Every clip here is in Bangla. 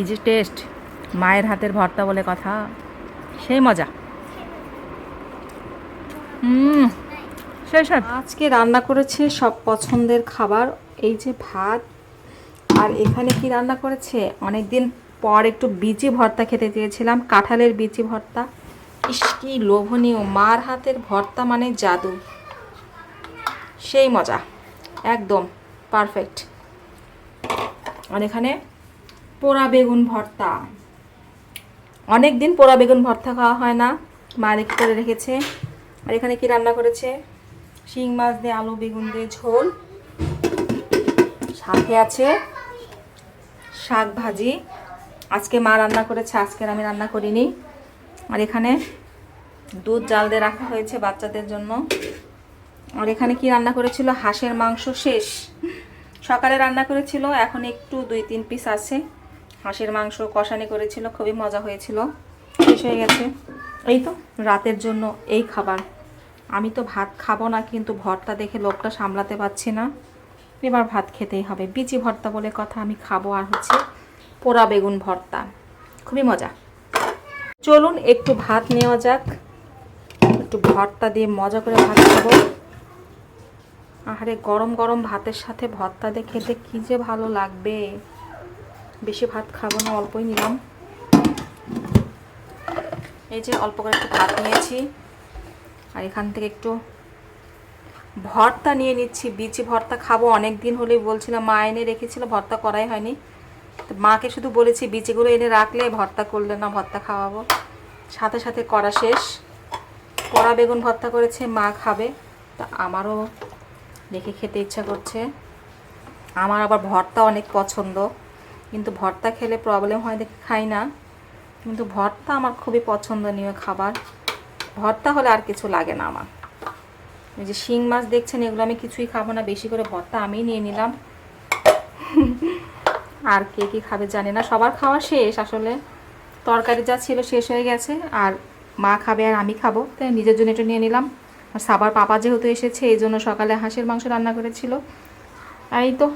কী যে টেস্ট মায়ের হাতের ভর্তা বলে কথা। সেই মজা। আজকে রান্না করেছে সব পছন্দের খাবার, এই যে ভাত। আর এখানে কি রান্না করেছে? অনেক দিন পর একটু বিচি ভর্তা খেতে চেয়েছিলাম, কাঁঠালের বিচি ভর্তা। ইস, কি লোভনীয়, মার হাতের ভর্তা মানে জাদু। সেই মজা। একদম পারফেক্ট আর এখানে পোড়া বেগুন ভর্তা। অনেক দিন পোড়া বেগুন ভর্তা খাওয়া হয় না, মা রেখে করে রেখেছে। আর এখানে কি রান্না করেছে? শিং মাছ দিয়ে আলু, বেগুন দিয়ে ঝোল। সাথে আছে শাক ভাজি। আজকে মা রান্না করেছে, আজকের আমি রান্না করিনি। আর এখানে দুধ জাল দিয়ে রাখা হয়েছে বাচ্চাদের জন্য। আর এখানে কি রান্না করেছিল? হাঁসের মাংস শেষ। সকালে রান্না করেছিল, এখন একটু দুই তিন পিস আছে। হাঁসের মাংস কষানি করেছিল, খুবই মজা হয়েছিল। শেষ হয়ে গেছে। এই তো রাতের জন্য এই খাবার। আমি তো ভাত খাব না, কিন্তু ভর্তা দেখে লোকটা সামলাতে পারছি না। এবার ভাত খেতেই হবে। বিচি ভর্তা বলে কথা আমি খাব, আর হচ্ছে পোড়া বেগুন ভর্তা। খুবই মজা। চলুন একটু ভাত নেওয়া যাক। একটু ভর্তা দিয়ে মজা করে ভাত খাব। আহারে গরম গরম ভাতের সাথে ভর্তা দিয়ে খেতে কী যে ভালো লাগবে। বেশি ভাত খাব না, অল্পই নিলাম। এই যে অল্প করে একটু ভাত নিয়েছি। আর এখান থেকে একটু ভর্তা নিয়ে নিচ্ছি। বিচি ভর্তা খাব, অনেক দিন হলেই বলছিলাম, মা এনে রেখেছিল, ভর্তা করাই হয়নি। তো মাকে শুধু বলেছি, বিচিগুলো এনে রাখলে ভর্তা করলে না, ভর্তা খাওয়াবো। সাথে সাথে করা শেষ। কড়া বেগুন ভর্তা করেছে, মা খাবে। তা আমারও দেখে খেতে ইচ্ছা করছে। আমার আবার ভর্তা অনেক পছন্দ। কিন্তু ভর্তা খেলে প্রবলেম হয় দেখে খাই না। কিন্তু ভর্তা আমার খুবই পছন্দনীয় খাবার। ভর্তা হলে আর কিছু লাগে না আমার। ওই যে শিং মাছ দেখছেন, এগুলো আমি কিছুই খাব না, বেশি করে ভর্তা আমি নিয়ে নিলাম। আর কে কী খাবে জানি না, সবার খাওয়া শেষ আসলে। তরকারি যা ছিল শেষ হয়ে গেছে, আর মা খাবে আর আমি খাব, তাই নিজের জন্য একটু নিয়ে নিলাম। আর সাবার পাপা যেহেতু এসেছে, এই জন্য সকালে হাঁসের মাংস রান্না করেছিল। আর এই তো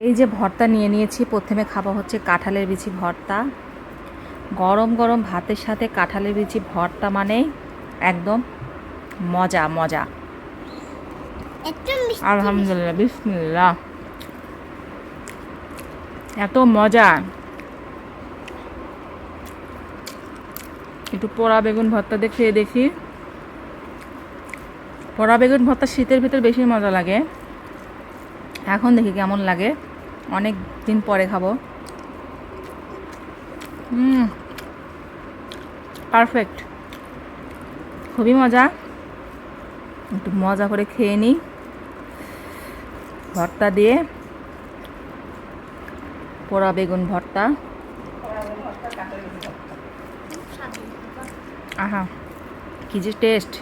এই যে ভর্তা নিয়ে নিয়েছি প্রথমে খাব হচ্ছে কাঁঠালের বিচি ভর্তা। গরম গরম ভাতের সাথে কাঁঠালের বিচি ভর্তা মানে একদম মজা মজা। আলহামদুলিল্লাহ বিসমিল্লাহ। এত মজা। একটু পোড়া বেগুন ভর্তা দিয়ে খেয়ে দেখি। পোড়া বেগুন ভর্তা শীতের ভিতর বেশি মজা লাগে। এখন দেখি কেমন লাগে। অনেক দিন পরে খাব। হুম পারফেক্ট খুবই মজা। একটু মজা করে খেয়ে নিই। ভর্তা দিয়ে। পোড়া বেগুন ভর্তা। আহা, কি যে টেস্ট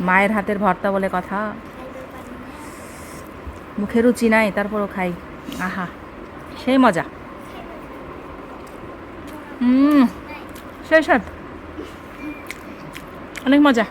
মায়ের হাতের ভর্তা বলে কথা। মুখে রুচি নাই, তারপরও খাই। আহা। সেই মজা। হুম সেই সব। অনেক মজা।